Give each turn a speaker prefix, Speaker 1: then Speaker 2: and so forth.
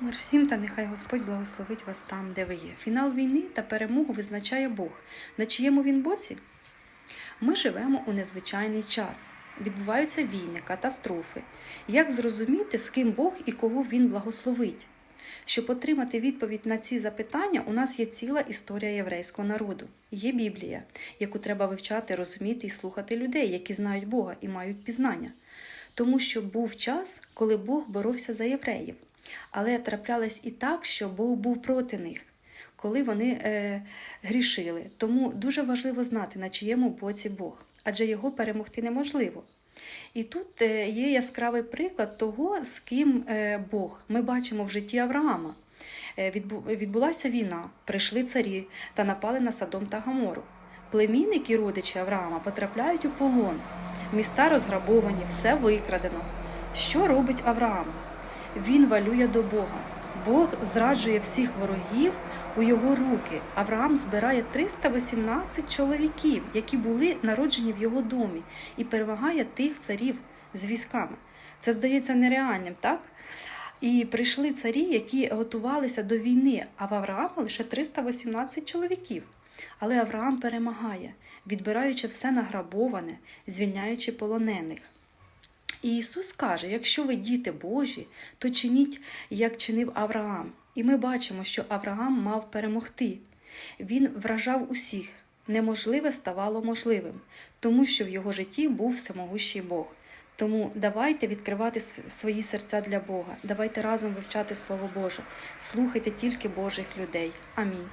Speaker 1: Мир всім та нехай Господь благословить вас там, де ви є. Фінал війни та перемогу визначає Бог. На чиєму він боці? Ми живемо у незвичайний час. Відбуваються війни, катастрофи. Як зрозуміти, з ким Бог і кого він благословить? Щоб отримати відповідь на ці запитання, у нас є ціла історія єврейського народу. Є Біблія, яку треба вивчати, розуміти і слухати людей, які знають Бога і мають пізнання. Тому що був час, коли Бог боровся за євреїв. Але траплялось і так, що Бог був проти них, коли вони е, грішили. Тому дуже важливо знати, на чиєму боці Бог, адже його перемогти неможливо. І тут е, є яскравий приклад того, з ким е, Бог. Ми бачимо в житті Авраама. Е, Відбулася війна, прийшли царі та напали на Содом та Гамору. Племінники і родичі Авраама потрапляють у полон. Міста розграбовані, все викрадено. Що робить Авраам? Він валює до Бога. Бог зраджує всіх ворогів у його руки. Авраам збирає 318 чоловіків, які були народжені в його домі, і перемагає тих царів з військами. Це здається нереальним, так? І прийшли царі, які готувалися до війни, а в Авраама лише 318 чоловіків. Але Авраам перемагає, відбираючи все награбоване, звільняючи полонених. І Ісус каже: якщо ви діти Божі, то чиніть, як чинив Авраам. І ми бачимо, що Авраам мав перемогти. Він вражав усіх. Неможливе ставало можливим, тому що в його житті був всемогущий Бог. Тому давайте відкривати свої серця для Бога. Давайте разом вивчати Слово Боже. Слухайте тільки Божих людей. Амінь.